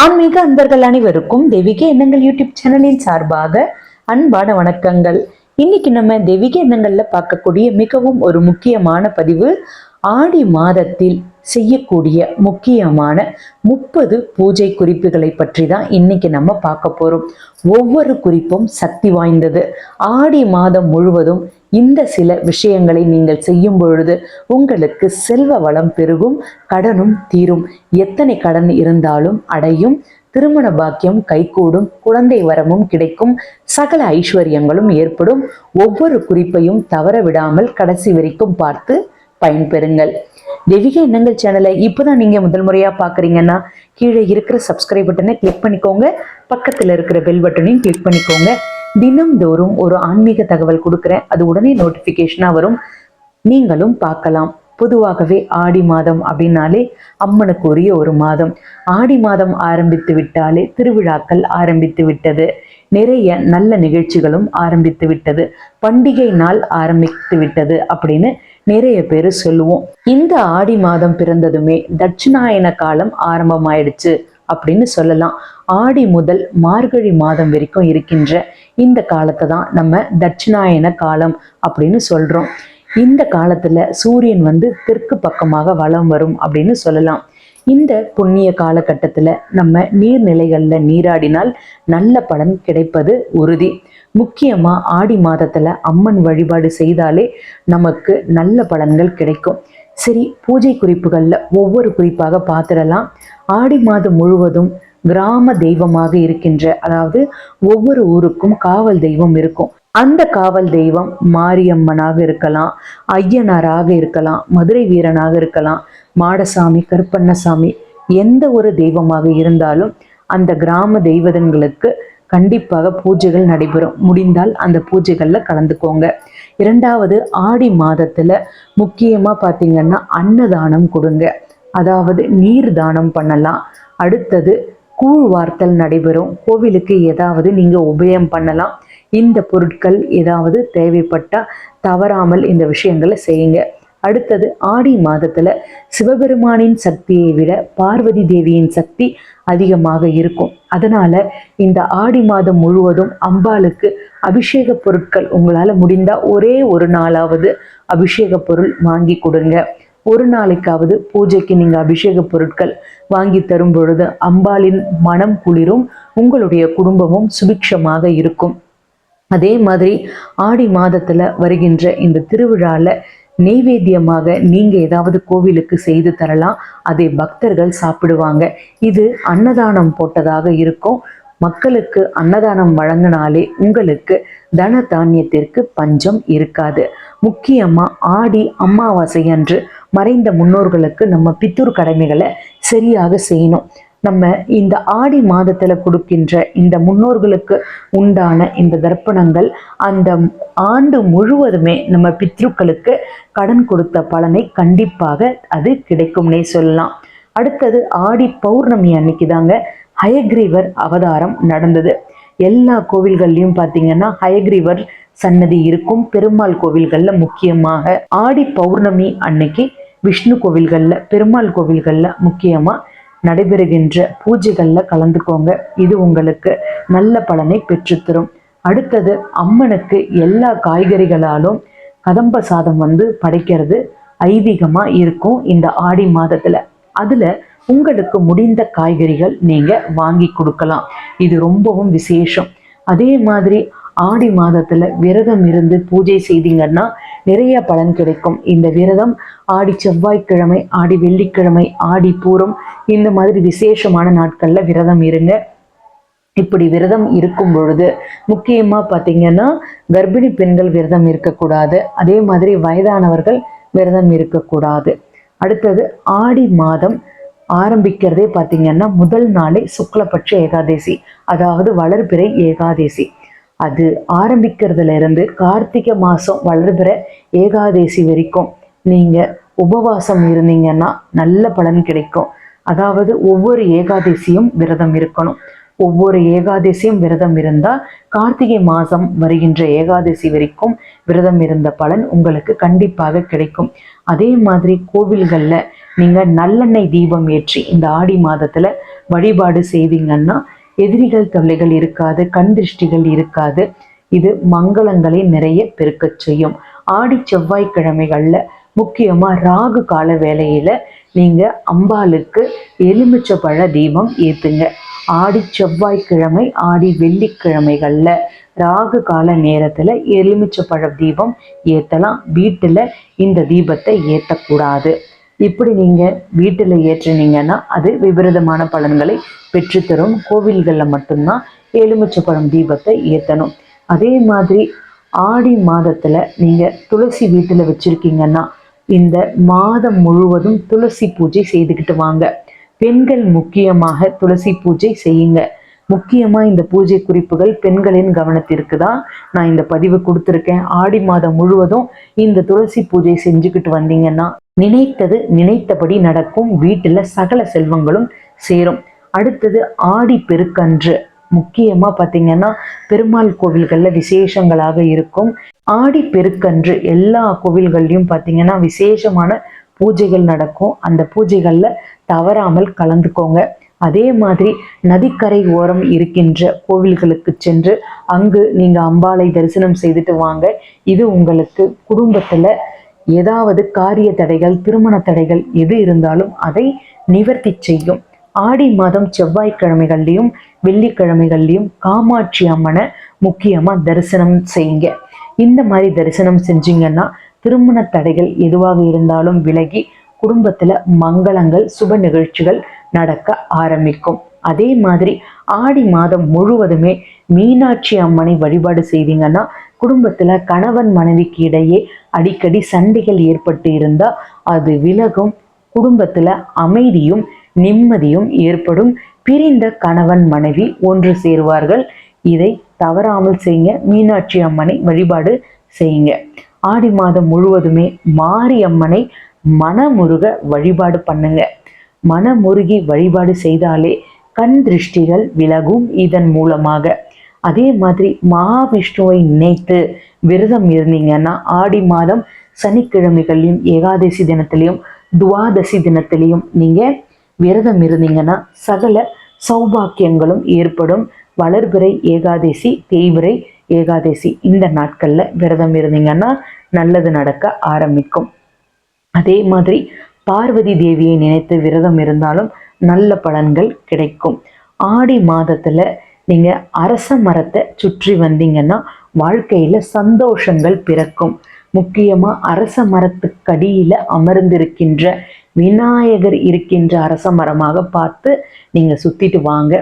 ஆன்மீக அன்பர்கள் அனைவருக்கும் தெய்வீக எண்ணங்கள் யூடியூப் சேனலின் சார்பாக அன்பான வணக்கங்கள். இன்னைக்கு நம்ம தெய்வீக எண்ணங்கள்ல பார்க்கக்கூடிய மிகவும் ஒரு முக்கியமான பதிவு ஆடி மாதத்தில் செய்யக்கூடிய முக்கியமான முப்பது பூஜை குறிப்புகளை பற்றி தான் இன்னைக்கு நம்ம பார்க்க போறோம். ஒவ்வொரு குறிப்பும் சக்தி வாய்ந்தது. ஆடி மாதம் முழுவதும் இந்த சில விஷயங்களை நீங்கள் செய்யும் பொழுது உங்களுக்கு செல்வ வளம் பெருகும் கடனும் தீரும். எத்தனை கடன் இருந்தாலும் அடையும் திருமண பாக்கியம் கைகூடும் குழந்தை வரமும் கிடைக்கும் சகல ஐஸ்வர்யங்களும் ஏற்படும். ஒவ்வொரு குறிப்பையும் தவற விடாமல் கடைசி வரைக்கும் பார்த்து பயன்பெறுங்கள். தெய்வீக எண்ணங்கள் சேனலை இப்போதான் நீங்க முதல் முறையா பாக்குறீங்கன்னா கீழே இருக்கிற சப்ஸ்கிரைப் பட்டனை கிளிக் பண்ணிக்கோங்க. பக்கத்துல இருக்கிற பெல் பட்டனையும் கிளிக் பண்ணிக்கோங்க. தினம்தோறும் ஒரு ஆன்மீக தகவல் கொடுக்குறேன் அது உடனே நோட்டிஃபிகேஷனா வரும். நீங்களும் பார்க்கலாம். பொதுவாகவே ஆடி மாதம் அப்படின்னாலே அம்மனுக்கு உரிய ஒரு மாதம். ஆடி மாதம் ஆரம்பித்து விட்டாலே திருவிழாக்கள் ஆரம்பித்து விட்டது. நிறைய நல்ல நிகழ்ச்சிகளும் ஆரம்பித்து விட்டது. பண்டிகை நாள் ஆரம்பித்து விட்டது அப்படின்னு நிறைய பேர் சொல்லுவோம். இந்த ஆடி மாதம் பிறந்ததுமே தட்சிணாயன காலம் ஆரம்பமாயிடுச்சு அப்படின்னு சொல்லலாம். ஆடி முதல் மார்கழி மாதம் வரைக்கும் இருக்கின்ற இந்த காலத்தை தான் நம்ம தட்சிணாயன காலம் அப்படின்னு சொல்றோம். இந்த காலத்துல சூரியன் வந்து தெற்கு பக்கமாக வலம் வரும் அப்படின்னு சொல்லலாம். இந்த புண்ணிய காலகட்டத்துல நம்ம நீர்நிலைகள்ல நீராடினால் நல்ல பலன் கிடைப்பது உறுதி. முக்கியமா ஆடி மாதத்துல அம்மன் வழிபாடு செய்தாலே நமக்கு நல்ல பலன்கள் கிடைக்கும். சரி பூஜை குறிப்புகள்ல ஒவ்வொரு குறிப்பாக பார்த்துடலாம். ஆடி மாதம் முழுவதும் கிராம தெய்வமாக இருக்கின்ற அதாவது ஒவ்வொரு ஊருக்கும் காவல் தெய்வம் இருக்கும். அந்த காவல் தெய்வம் மாரியம்மனாக இருக்கலாம் ஐயனாராக இருக்கலாம் மதுரை வீரனாக இருக்கலாம் மாடசாமி கருப்பண்ணசாமி எந்த ஒரு தெய்வமாக இருந்தாலும் அந்த கிராம தெய்வதங்களுக்கு கண்டிப்பாக பூஜைகள் நடைபெறும். முடிந்தால் அந்த பூஜைகளில் கலந்துக்கோங்க. இரண்டாவது ஆடி மாதத்தில் முக்கியமாக பார்த்தீங்கன்னா அன்னதானம் கொடுங்க. அதாவது நீர் தானம் பண்ணலாம். அடுத்தது கூழ் வார்த்தல் நடைபெறும். கோவிலுக்கு ஏதாவது நீங்க உபயம் பண்ணலாம். இந்த பொருட்கள் ஏதாவது தேவைப்பட்டா தவறாமல் இந்த விஷயங்களை செய்யுங்க. அடுத்தது ஆடி மாதத்துல சிவபெருமானின் சக்தியை விட பார்வதி தேவியின் சக்தி அதிகமாக இருக்கும். அதனால இந்த ஆடி மாதம் முழுவதும் அம்பாளுக்கு அபிஷேக பொருட்கள் உங்களால முடிந்தா ஒரே ஒரு நாளாவது அபிஷேக பொருள் வாங்கி கொடுங்க. ஒரு நாளைக்காவது பூஜைக்கு நீங்க அபிஷேக பொருட்கள் வாங்கி தரும் பொழுது அம்பாளின் மனம் குளிரும் உங்களுடைய குடும்பமும் சுபிக்ஷமாக இருக்கும். அதே மாதிரி ஆடி மாதத்துல வருகின்ற இந்த திருவிழால நெய்வேத்தியமாக நீங்க ஏதாவது கோவிலுக்கு செய்து தரலாம். அதை பக்தர்கள் சாப்பிடுவாங்க. இது அன்னதானம் போட்டதாக இருக்கும். மக்களுக்கு அன்னதானம் வழங்கினாலே உங்களுக்கு தன தானியத்திற்கு பஞ்சம் இருக்காது. முக்கியமா ஆடி அமாவாசை அன்று மறைந்த முன்னோர்களுக்கு நம்ம பித்தூர் கடமைகளை சரியாக செய்யணும். நம்ம இந்த ஆடி மாதத்துல கொடுக்கின்ற இந்த முன்னோர்களுக்கு உண்டான இந்த தர்ப்பணங்கள் அந்த ஆண்டு முழுவதுமே நம்ம பித்ருக்களுக்கு கடன் கொடுத்த பலனை கண்டிப்பாக அது கிடைக்கும்னே சொல்லலாம். அடுத்தது ஆடி பௌர்ணமி அன்னைக்கு தாங்க ஹயக்ரீவர் அவதாரம் நடந்தது. எல்லா கோவில்கள்லையும் பார்த்தீங்கன்னா ஹயக்ரீவர் சன்னதி இருக்கும் பெருமாள் கோவில்கள்ல முக்கியமாக ஆடி பௌர்ணமி அன்னைக்கு விஷ்ணு கோவில்கள்ல பெருமாள் கோவில்கள்ல முக்கியமா நடைபெறுகின்ற பூஜைகள்ல கலந்துக்கோங்க. இது உங்களுக்கு நல்ல பலனை பெற்றுத்தரும். அடுத்தது அம்மனுக்கு எல்லா காய்கறிகளாலும் கதம்ப சாதம் வந்து படைக்கிறது ஐதீகமாக இருக்கும் இந்த ஆடி மாதத்துல. அதுல உங்களுக்கு முடிந்த காய்கறிகள் நீங்க வாங்கி கொடுக்கலாம். இது ரொம்பவும் விசேஷம். அதே மாதிரி ஆடி மாதத்துல விரதம் இருந்து பூஜை செய்தீங்கன்னா நிறைய பலன் கிடைக்கும். இந்த விரதம் ஆடி செவ்வாய்க்கிழமை ஆடி வெள்ளிக்கிழமை ஆடி பூரம் இந்த மாதிரி விசேஷமான நாட்கள்ல விரதம் இருங்க. இப்படி விரதம் இருக்கும் பொழுது முக்கியமா பார்த்தீங்கன்னா கர்ப்பிணி பெண்கள் விரதம் இருக்கக்கூடாது. அதே மாதிரி வயதானவர்கள் விரதம் இருக்கக்கூடாது. அடுத்தது ஆடி மாதம் ஆரம்பிக்கிறதே பார்த்தீங்கன்னா முதல் நாளே சுக்லபட்ச ஏகாதேசி அதாவது வளர்பிறை ஏகாதேசி. அது ஆரம்பிக்கிறதுல இருந்து கார்த்திகை மாதம் வளர்கிற ஏகாதேசி வரைக்கும் நீங்கள் உபவாசம் இருந்தீங்கன்னா நல்ல பலன் கிடைக்கும். அதாவது ஒவ்வொரு ஏகாதசியும் விரதம் இருக்கணும். ஒவ்வொரு ஏகாதசியும் விரதம் இருந்தால் கார்த்திகை மாதம் வருகின்ற ஏகாதசி வரைக்கும் விரதம் இருந்த பலன் உங்களுக்கு கண்டிப்பாக கிடைக்கும். அதே மாதிரி கோவில்களில் நீங்கள் நல்லெண்ணெய் தீபம் ஏற்றி இந்த ஆடி மாதத்தில் வழிபாடு செய்தீங்கன்னா எதிரிகள் தொல்லைகள் இருக்காது கண் திருஷ்டிகள் இருக்காது. இது மங்களங்களை நிறைய பெருக்கச் செய்யும். ஆடி செவ்வாய்க்கிழமைகளில் முக்கியமாக ராகு கால வேலையில் நீங்கள் அம்பாளுக்கு எலுமிச்சை பழ தீபம் ஏற்றுங்க ஆடி செவ்வாய்க்கிழமை ஆடி வெள்ளிக்கிழமைகளில் ராகு கால நேரத்தில் எலுமிச்சை பழ தீபம் ஏற்றலாம் வீட்டில் இந்த தீபத்தை ஏற்றக்கூடாது இப்படி நீங்கள் வீட்டில் ஏற்றுனீங்கன்னா அது விபரீதமான பலன்களை பெற்றுத்தரும். கோவில்களில் மட்டும்தான் எலுமிச்சை பழம் தீபத்தை ஏற்றணும் அதே மாதிரி ஆடி மாதத்தில் நீங்கள் துளசி வீட்டில் வச்சுருக்கீங்கன்னா இந்த மாதம் முழுவதும் துளசி பூஜை செய்துக்கிட்டு வாங்க. பெண்கள் முக்கியமாக துளசி பூஜை செய்யுங்க. முக்கியமாக இந்த பூஜை குறிப்புகள் பெண்களின் கவனத்திற்கு தான் நான் இந்த பதிவு கொடுத்துருக்கேன். ஆடி மாதம் முழுவதும் இந்த துளசி பூஜை செஞ்சுக்கிட்டு வந்தீங்கன்னா நினைத்தது நினைத்தபடி நடக்கும். வீட்டில் சகல செல்வங்களும் சேரும். அடுத்தது ஆடி பெருக்கன்று. முக்கியமாக பார்த்தீங்கன்னா பெருமாள் கோவில்களில் விசேஷங்களாக இருக்கும். ஆடி பெருக்கன்று எல்லா கோவில்கள்லையும் பார்த்தீங்கன்னா விசேஷமான பூஜைகள் நடக்கும். அந்த பூஜைகளில் தவறாமல் கலந்துக்கோங்க. அதே மாதிரி நதிக்கரை ஓரம் இருக்கின்ற கோவில்களுக்கு சென்று அங்கு நீங்கள் அம்பாளை தரிசனம் செய்துட்டு வாங்க. இது உங்களுக்கு குடும்பத்தில் ஏதாவது காரிய தடைகள் திருமண தடைகள் எது இருந்தாலும் அதை நிவர்த்தி செய்யும். ஆடி மாதம் செவ்வாய்க்கிழமைகள்லையும் வெள்ளிக்கிழமைகள்லையும் காமாட்சி அம்மனை முக்கியமாக தரிசனம் செய்யுங்க. இந்த மாதிரி தரிசனம் செஞ்சீங்கன்னா திருமண தடைகள் எதுவாக இருந்தாலும் விலகி குடும்பத்தில் மங்களங்கள் சுப நிகழ்ச்சிகள் நடக்க ஆரம்பிக்கும். அதே மாதிரி ஆடி மாதம் முழுவதுமே மீனாட்சி அம்மனை வழிபாடு செய்தீங்கன்னா குடும்பத்தில் கணவன் மனைவிக்கு இடையே அடிக்கடி சண்டைகள் ஏற்பட்டு இருந்தால் அது விலகும். குடும்பத்தில் அமைதியும் நிம்மதியும் ஏற்படும். பிரிந்த கணவன் மனைவி ஒன்று சேருவார்கள். இதை தவறாமல் செய்யுங்க மீனாட்சி அம்மனை வழிபாடு செய்யுங்க. ஆடி மாதம் முழுவதுமே மாரி அம்மனை மனமுருக வழிபாடு பண்ணுங்க. மனமுருகி வழிபாடு செய்தாலே கண் திருஷ்டிகள் விலகும் இதன் மூலமாக. அதே மாதிரி மகாவிஷ்ணுவை நினைத்து விரதம் இருந்தீங்கன்னா ஆடி மாதம் சனிக்கிழமைகள்லையும் ஏகாதசி தினத்திலையும் துவாதசி தினத்திலையும் நீங்கள் விரதம் இருந்தீங்கன்னா சகல சௌபாக்கியங்களும் ஏற்படும். வளர்பிறை ஏகாதசி தேய்பிறை ஏகாதசி இந்த நாட்களில் விரதம் இருந்தீங்கன்னா நல்லது நடக்க ஆரம்பிக்கும். அதே மாதிரி பார்வதி தேவியை நினைத்து விரதம் இருந்தாலும் நல்ல பலன்கள் கிடைக்கும். ஆடி மாதத்தில் நீங்கள் அரச மரத்தை சுற்றி வந்தீங்கன்னா வாழ்க்கையில் சந்தோஷங்கள் பிறக்கும். முக்கியமாக அரச மரத்துக்கடியில் அமர்ந்திருக்கின்ற விநாயகர் இருக்கின்ற அரச மரமாக பார்த்து நீங்கள் சுற்றிட்டு வாங்க.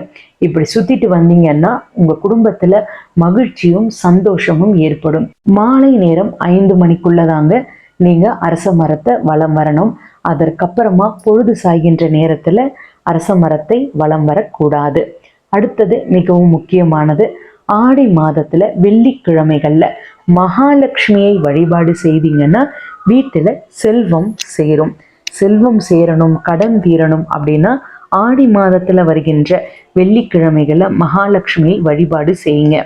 இப்படி சுற்றிட்டு வந்தீங்கன்னா உங்கள் குடும்பத்தில் மகிழ்ச்சியும் சந்தோஷமும் ஏற்படும். மாலை நேரம் ஐந்து மணிக்குள்ளதாங்க நீங்கள் அரச மரத்தை வலம் வரணும். அதற்கப்புறமா பொழுது சாய்கின்ற நேரத்தில் அரச மரத்தை வலம் வரக்கூடாது. அடுத்தது மிகவும் முக்கியமானது ஆடி மாதத்தில் வெள்ளிக்கிழமைகளில் மகாலட்சுமியை வழிபாடு செய்தீங்கன்னா வீட்டில் செல்வம் சேரும். செல்வம் சேரணும் கடன் தீரணும் அப்படின்னா ஆடி மாதத்தில் வருகின்ற வெள்ளிக்கிழமைகள்ல மகாலட்சுமியை வழிபாடு செய்யுங்க.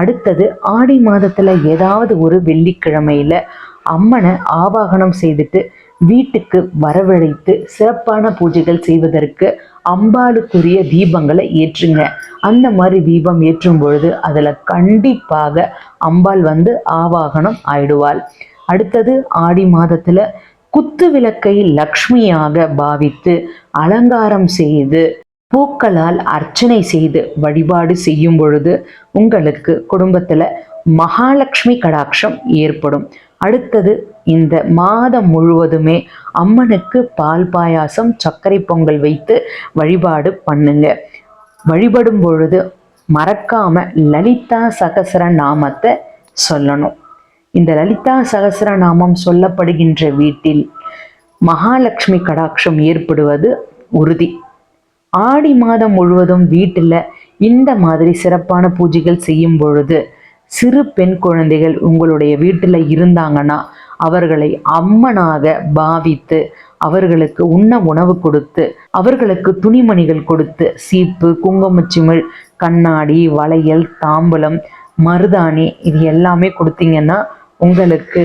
அடுத்தது ஆடி மாதத்தில் ஏதாவது ஒரு வெள்ளிக்கிழமையில் அம்மனை ஆவாகனம் செய்துட்டு வீட்டுக்கு வரவழைத்து சிறப்பான பூஜைகள் செய்வதற்கு அம்பாளுக்குரிய தீபங்களை ஏற்றுங்க. அந்த மாதிரி தீபம் ஏற்றும் பொழுது அதில் கண்டிப்பாக அம்பாள் வந்து ஆவாகனம் ஆயிடுவாள். அடுத்தது ஆடி மாதத்தில் குத்து விளக்கை லக்ஷ்மியாக பாவித்து அலங்காரம் செய்து பூக்களால் அர்ச்சனை செய்து வழிபாடு செய்யும் பொழுது உங்களுக்கு குடும்பத்தில் மகாலட்சுமி கடாட்சம் ஏற்படும். அடுத்தது இந்த மாதம் முழுவதுமே அம்மனுக்கு பால் பாயாசம் சர்க்கரை பொங்கல் வைத்து வழிபாடு பண்ணுங்க. வழிபடும் பொழுது மறக்காம லலிதா சகசர நாமத்தை சொல்லணும். இந்த லலிதா சகசர நாமம் சொல்லப்படுகின்ற வீட்டில் மகாலட்சுமி கடாட்சம் ஏற்படுவது உறுதி. ஆடி மாதம் முழுவதும் வீட்டில் இந்த மாதிரி சிறப்பான பூஜைகள் செய்யும் பொழுது சிறு பெண் குழந்தைகள் உங்களுடைய வீட்டில் இருந்தாங்கன்னா அவர்களை அம்மனாக பாவித்து அவர்களுக்கு உண்ண உணவு கொடுத்து அவர்களுக்கு துணிமணிகள் கொடுத்து சீப்பு குங்குமச்சிமிழ் கண்ணாடி வளையல் தாம்பலம் மருதாணி இது எல்லாமே கொடுத்தீங்கன்னா உங்களுக்கு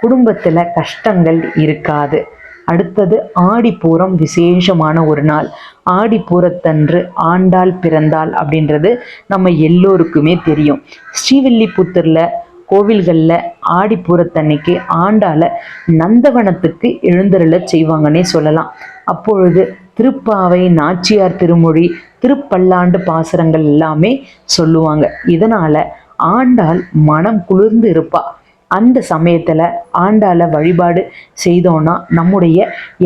குடும்பத்தில் கஷ்டங்கள் இருக்காது. அடுத்தது ஆடிப்பூரம் விசேஷமான ஒரு நாள். ஆடிப்பூரத்தன்று ஆண்டாள் பிறந்தாள் அப்படின்றது நம்ம எல்லோருக்குமே தெரியும். ஸ்ரீவில்லிபுத்தூரில் கோவில்களில் ஆடிப்பூரத்தன்னைக்கு ஆண்டால நந்தவனத்துக்கு எழுந்தருள செய்வாங்கன்னே சொல்லலாம். அப்பொழுது திருப்பாவை நாச்சியார் திருமொழி திருப்பல்லாண்டு பாசுரங்கள் எல்லாமே சொல்லுவாங்க. இதனால் ஆண்டாள் மனம் குளிர்ந்து இருப்பா. அந்த சமயத்தில் ஆண்டாளை வழிபாடு செய்தோன்னா நம்முடைய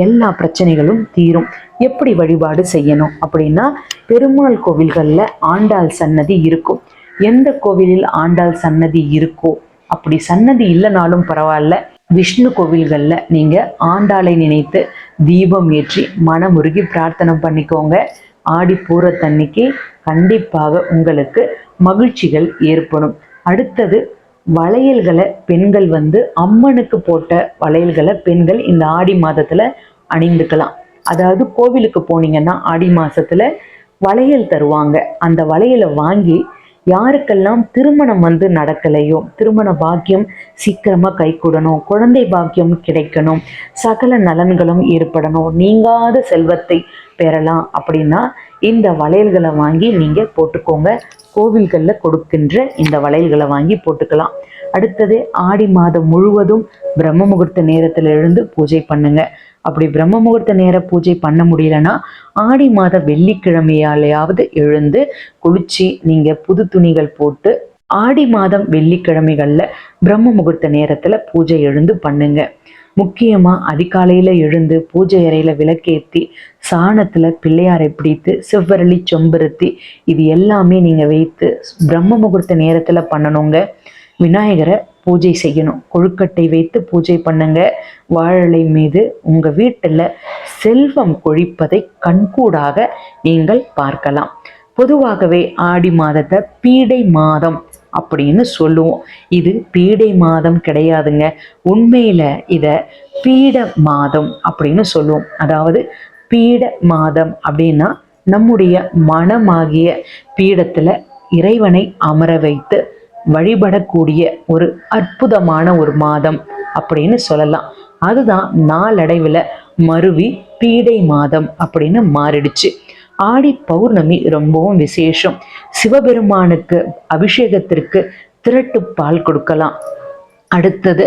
எல்லா பிரச்சனைகளும் தீரும். எப்படி வழிபாடு செய்யணும் அப்படின்னா பெருமாள் கோவில்களில் ஆண்டாள் சன்னதி இருக்கும். எந்த கோவிலில் ஆண்டாள் சன்னதி இருக்கோ அப்படி சன்னதி இல்லைனாலும் பரவாயில்ல. விஷ்ணு கோவில்களில் நீங்கள் ஆண்டாளை நினைத்து தீபம் ஏற்றி மனமுருகி பிரார்த்தனை பண்ணிக்கோங்க. ஆடி பூரத்தன்னைக்கு கண்டிப்பாக உங்களுக்கு மகிழ்ச்சிகள் ஏற்படும். அடுத்தது வளையல்களை பெண்கள் வந்து அம்மனுக்கு போட்ட வளையல்களை பெண்கள் இந்த ஆடி மாதத்தில் அணிந்துக்கலாம். அதாவது கோவிலுக்கு போனீங்கன்னா ஆடி மாதத்தில் வளையல் தருவாங்க. அந்த வளையலை வாங்கி யாருக்கெல்லாம் திருமணம் வந்து நடக்கலையோ திருமண பாக்கியம் சீக்கிரமாக கைகூடணும் குழந்தை பாக்கியம் கிடைக்கணும் சகல நலன்களும் ஏற்படணும் நீங்காத செல்வத்தை பெறலாம் அப்படின்னா இந்த வளையல்களை வாங்கி நீங்கள் போட்டுக்கோங்க. கோவில்களில் கொடுக்கின்ற இந்த வளையல்களை வாங்கி போட்டுக்கலாம். அடுத்தது ஆடி மாதம் முழுவதும் பிரம்ம முகூர்த்த நேரத்தில் எழுந்து பூஜை பண்ணுங்க. அப்படி பிரம்ம முகூர்த்த நேர பூஜை பண்ண முடியலன்னா ஆடி மாத வெள்ளிக்கிழமையாலையாவது எழுந்து குளிச்சு நீங்க புது துணிகள் போட்டு ஆடி மாதம் வெள்ளிக்கிழமைகள்ல பிரம்ம முகூர்த்த நேரத்துல பூஜை எழுந்து பண்ணுங்க. முக்கியமா அதிகாலையில எழுந்து பூஜை அறையில விளக்கேத்தி சாணத்துல பிள்ளையாரை பிடித்து செவ்வரளி செம்பருத்தி இது எல்லாமே நீங்க வைத்து பிரம்ம முகூர்த்த நேரத்துல பண்ணணுங்க. விநாயகரை பூஜை செய்யணும். கொழுக்கட்டை வைத்து பூஜை பண்ணுங்க. வாழலை மீது உங்க வீட்டில் செல்வம் கொழிப்பதை கண்கூடாக நீங்கள் பார்க்கலாம். பொதுவாகவே ஆடி மாதத்தை பீடை மாதம் அப்படின்னு சொல்லுவோம். இது பீடை மாதம் கிடையாதுங்க. உண்மையில இத பீட மாதம் அப்படின்னு சொல்லுவோம். அதாவது பீட மாதம் அப்படின்னா நம்முடைய மனமாகிய பீடத்துல இறைவனை அமர வைத்து வழிபடக்கூடிய ஒரு அற்புதமான ஒரு மாதம் அப்படின்னு சொல்லலாம். அதுதான் நாளடைவில் மருவி பீடை மாதம் அப்படின்னு மாறிடுச்சு. ஆடி பௌர்ணமி ரொம்பவும் விசேஷம். சிவபெருமானுக்கு அபிஷேகத்திற்கு திரட்டு பால் கொடுக்கலாம். அடுத்தது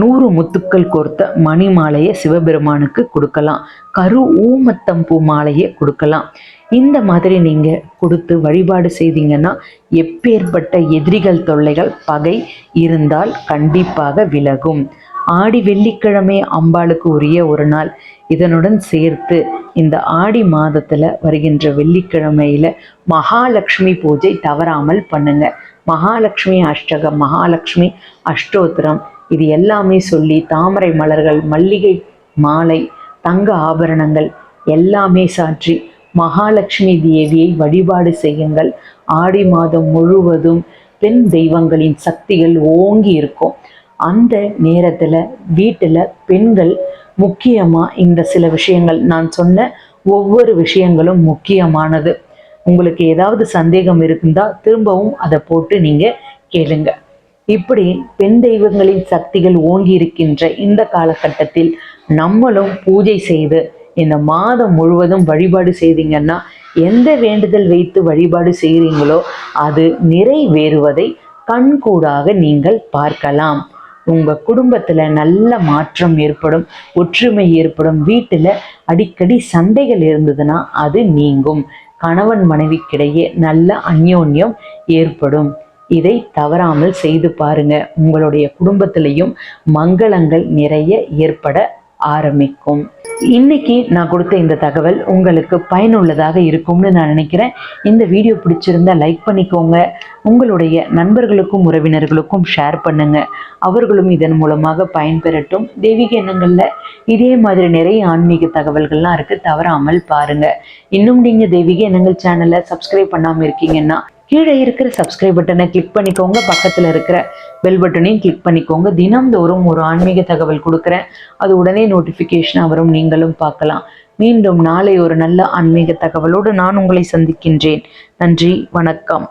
நூறு முத்துக்கள் கோர்த்த மணி மாலையை சிவபெருமானுக்கு கொடுக்கலாம். கரு ஊமத்தம் பூ மாலையை கொடுக்கலாம். இந்த மாதிரி நீங்கள் கொடுத்து வழிபாடு செய்தீங்கன்னா எப்பேற்பட்ட எதிரிகள் தொல்லைகள் பகை இருந்தால் கண்டிப்பாக விலகும். ஆடி வெள்ளிக்கிழமை அம்பாளுக்கு உரிய ஒரு நாள். இதனுடன் சேர்த்து இந்த ஆடி மாதத்தில் வருகின்ற வெள்ளிக்கிழமையில மகாலட்சுமி பூஜை தவறாமல் பண்ணுங்க. மகாலட்சுமி அஷ்டகம் மகாலட்சுமி அஷ்டோத்திரம் இது எல்லாமே சொல்லி தாமரை மலர்கள் மல்லிகை மாலை தங்க ஆபரணங்கள் எல்லாமே சாற்றி மகாலட்சுமி தேவியை வழிபாடு செய்யுங்கள். ஆடி மாதம் முழுவதும் பெண் தெய்வங்களின் சக்திகள் ஓங்கி இருக்கும். அந்த நேரத்தில் வீட்டில் பெண்கள் முக்கியமாக இந்த சில விஷயங்கள் நான் சொன்ன ஒவ்வொரு விஷயங்களும் முக்கியமானது. உங்களுக்கு ஏதாவது சந்தேகம் இருந்தால் திரும்பவும் அதை போட்டு நீங்கள் கேளுங்க. இப்படி பெண் தெய்வங்களின் சக்திகள் ஓங்கி இருக்கின்ற இந்த காலகட்டத்தில் நம்மளும் பூஜை செய்து இந்த மாதம் முழுவதும் வழிபாடு செய்தீங்கன்னா எந்த வேண்டுதல் வைத்து வழிபாடு செய்கிறீங்களோ அது நிறைவேறுவதை கண்கூடாக நீங்கள் பார்க்கலாம். உங்கள் குடும்பத்தில் நல்ல மாற்றம் ஏற்படும் ஒற்றுமை ஏற்படும் வீட்டில் அடிக்கடி சண்டைகள் இருந்ததுன்னா அது நீங்கும். கணவன் மனைவிக்கிடையே நல்ல அந்யோன்யம் ஏற்படும். இதை தவறாமல் செய்து பாருங்க. உங்களுடைய குடும்பத்திலையும் மங்களங்கள் நிறைய ஏற்பட ஆரம்பிக்கும். இன்னைக்கு நான் கொடுத்த இந்த தகவல் உங்களுக்கு பயனுள்ளதாக இருக்கும்னு நான் நினைக்கிறேன். இந்த வீடியோ பிடிச்சிருந்தா லைக் பண்ணிக்கோங்க. உங்களுடைய நண்பர்களுக்கும் உறவினர்களுக்கும் ஷேர் பண்ணுங்க. அவர்களும் இதன் மூலமாக பயன்பெறட்டும். தெய்வீக எண்ணங்களில் இதே மாதிரி நிறைய ஆன்மீக தகவல்கள்லாம் இருக்கு. தவறாமல் பாருங்க. இன்னும் நீங்க தெய்வீக எண்ணங்கள் சேனலை சப்ஸ்கிரைப் பண்ணாமல் இருக்கீங்கன்னா கீழே இருக்கிற சப்ஸ்கிரைப் பட்டனை கிளிக் பண்ணிக்கோங்க. பக்கத்தில் இருக்கிற பெல் பட்டனையும் கிளிக் பண்ணிக்கோங்க. தினம்தோறும் ஒரு ஆன்மீக தகவல் கொடுக்குறேன். அது உடனே நோட்டிஃபிகேஷனாக வரும். நீங்களும் பார்க்கலாம். மீண்டும் நாளை ஒரு நல்ல ஆன்மீக தகவலோடு நான் உங்களை சந்திக்கின்றேன். நன்றி. வணக்கம்.